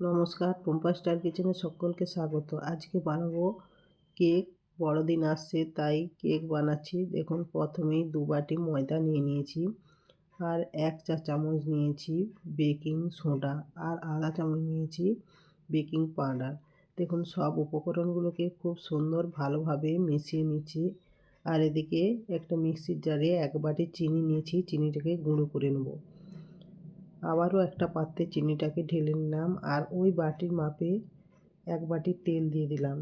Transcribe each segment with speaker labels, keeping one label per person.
Speaker 1: নমস্কার, টুম্পা স্টার কিচেনে সকলকে স্বাগত। আজকে বানাবো কেক, বড়দিন আসছে, তাই কেক বানাচ্ছি। দেখুন, প্রথমেই দু বাটি ময়দা নিয়ে নিয়েছি আর এক চা চামচ নিয়েছি বেকিং সোডা আর আধা চামচ নিয়েছি বেকিং পাউডার। দেখুন, সব উপকরণগুলোকে খুব সুন্দর ভালোভাবে মিশিয়ে নিচ্ছি আর এদিকে একটা মিক্সির জারে এক বাটি চিনি নিয়েছি, চিনিটাকে গুঁড়ো করে নেব। আবারও একটা পাত্রে চিনিটাকে ঢেলে নিলাম আর ওই বাটির মাপে এক বাটি তেল দিয়ে দিলাম।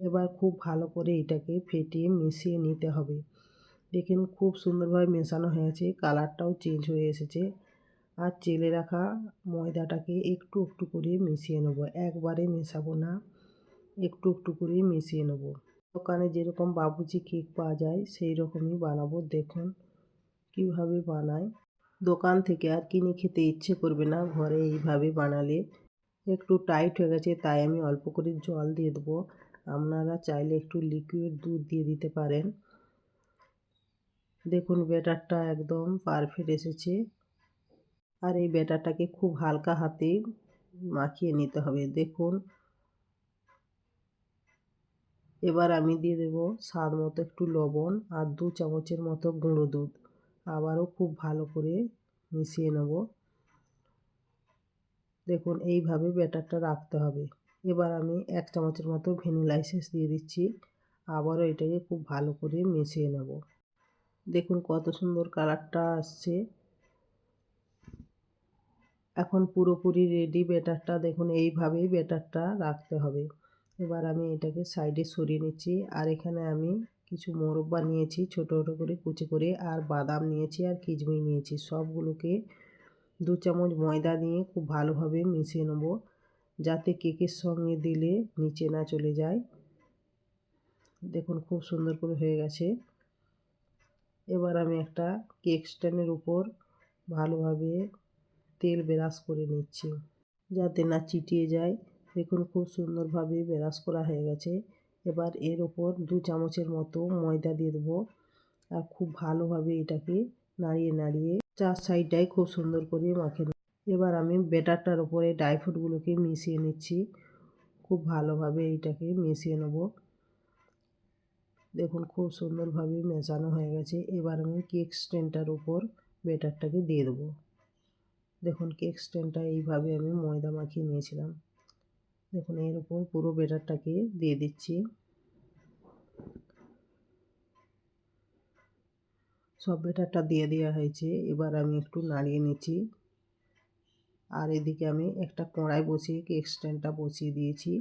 Speaker 1: এবার খুব ভালো করে এটাকে ফেটিয়ে মিশিয়ে নিতে হবে। দেখুন, খুব সুন্দরভাবে মেশানো হয়েছে, কালারটাও চেঞ্জ হয়ে এসেছে। আর চেলে রাখা ময়দাটাকে একটু একটু করে মিশিয়ে নেব। একবারে মেশাবো না, একটু একটু করে মিশিয়ে নেব। দোকানে যেরকম বাবুজি কেক পাওয়া যায় সেই রকমই বানাবো। দেখুন, কীভাবে বানায়। দোকান থেকে আর কিনে খেতে ইচ্ছে করবে না, ঘরে এইভাবে বানালে একটু টাইট হয়ে গেছে, তাই আমি অল্প করে জল দিয়ে দেবো। আপনারা চাইলে একটু লিকুইড দুধ দিয়ে দিতে পারেন। দেখুন, ব্যাটারটা একদম পারফেক্ট এসেছে। আর এই ব্যাটারটাকে খুব হালকা হাতে মাখিয়ে নিতে হবে। দেখুন, এবার আমি দিয়ে দেবো স্বাদ মতো একটু লবণ আর দু চামচের মতো গুঁড়ো দুধ। আবারও খুব ভালো করে মিশিয়ে নেব। দেখুন, এইভাবে ব্যাটারটা রাখতে হবে। এবার আমি এক চামচের মতো ভ্যানিলা এসেন্স দিয়ে দিচ্ছি। আবারও এটাকে খুব ভালো করে মিশিয়ে নেব। দেখুন, কত সুন্দর কালারটা আসছে। এখন পুরোপুরি রেডি ব্যাটারটা, দেখুন, এইভাবেই ব্যাটারটা রাখতে হবে। এবার আমি এটাকে সাইডে সরিয়ে নিচ্ছি। আর এখানে আমি কিছু মোরব্বা নিয়েছি ছোটো ছোটো করে কুচি করে, আর বাদাম নিয়েছি, আর কিচমিচ নিয়েছি। সবগুলোকে দু চামচ ময়দা দিয়ে খুব ভালোভাবে মিশিয়ে নেব, যাতে কেকের সঙ্গে দিলে নিচে না চলে যায়। দেখুন, খুব সুন্দর করে হয়ে গেছে। এবার আমি একটা কেক স্ট্যান্ডের উপর ভালোভাবে তেল ব্রাশ করে নিচ্ছি, যাতে না চিটিয়ে যায়। দেখুন, খুব সুন্দরভাবে ব্রাশ করা হয়ে গেছে। এবার এর ওপর দু চামচের মতো ময়দা দিয়ে দেবো। আর খুব ভালোভাবে এটাকে নাড়িয়ে নাড়িয়ে চার সাইডটাই খুব সুন্দর করে মাখে এবার আমি ব্যাটারটার ওপরে ড্রাই ফ্রুটগুলোকে মিশিয়ে নিচ্ছি। খুব ভালোভাবে এইটাকে মিশিয়ে নেব। দেখুন খুব সুন্দরভাবে মেশানো হয়ে গেছে। এবার আমি কেক স্ট্যান্ডটার উপর ব্যাটারটাকে দিয়ে দেবো। দেখুন কেক স্ট্যান্ডটা এইভাবে আমি ময়দা মাখিয়ে নিয়েছিলাম। দেখুন, এর উপর পুরো ব্যাটারটাকে দিয়ে দিচ্ছি। সব বেটারটা দিয়ে দেওয়া হয়েছে। এবার আমি একটু নাড়িয়ে নিচ্ছি। আর এদিকে আমি একটা কড়াই বসিয়ে কেক স্ট্যান্ডটা বসিয়ে দিয়েছি।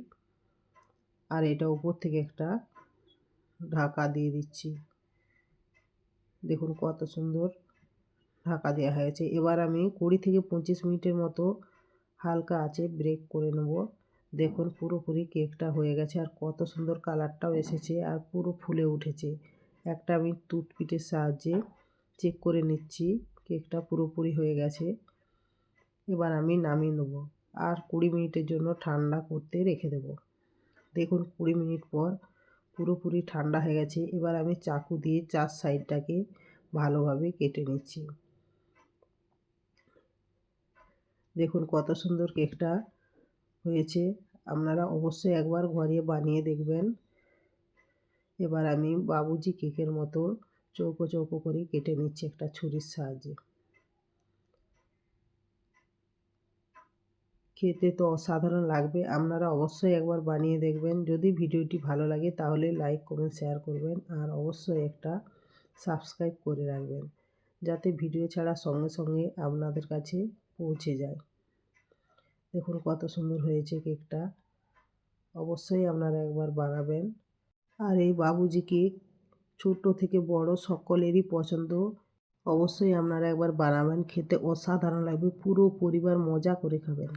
Speaker 1: আর এটা উপর থেকে একটা ঢাকা দিয়ে দিচ্ছি। দেখুন, কত সুন্দর ঢাকা দেওয়া হয়েছে। এবার আমি কুড়ি থেকে পঁচিশ মিনিটের মতো হালকা আছে ব্রেক করে নেব। দেখুন, পুরোপুরি কেকটা হয়ে গেছে আর কত সুন্দর কালারটাও এসেছে আর পুরো ফুলে উঠেছে। একটা আমি টুথপিটের সাহায্যে চেক করে নিচ্ছি, কেকটা পুরোপুরি হয়ে গেছে। এবার আমি নামিয়ে নেব আর কুড়ি মিনিটের জন্য ঠান্ডা করতে রেখে দেব। দেখুন, কুড়ি মিনিট পর পুরোপুরি ঠান্ডা হয়ে গেছে। এবার আমি চাকু দিয়ে চার সাইডটাকে ভালোভাবে কেটে নিচ্ছি। দেখুন, কত সুন্দর কেকটা হয়েছে, আপনারা অবশ্যই একবার ঘরে বানিয়ে দেখবেন। এবার আমি বাবুজি কেকের মতো চৌকো চৌকো করে কেটে নিচ্ছি একটা ছুরির সাহায্যে। খেতে তো অসাধারণ লাগবে, আপনারা অবশ্যই একবার বানিয়ে দেখবেন। যদি ভিডিওটি ভালো লাগে তাহলে লাইক, কমেন্ট, শেয়ার করবেন আর অবশ্যই একটা সাবস্ক্রাইব করে রাখবেন, যাতে ভিডিও ছাড়া সঙ্গে সঙ্গে আপনাদের কাছে পৌঁছে যায়। দেখুন কত সুন্দর হয়েছে কেকটা। অবশ্যই আপনারা একবার বানাবেন। আর এই বাবুজি কেক ছোট থেকে বড় সকলেরই পছন্দ। অবশ্যই আপনারা একবার বানাবেন, খেতে অসাধারণ লাগবে, পুরো পরিবার মজা করে খাবেন।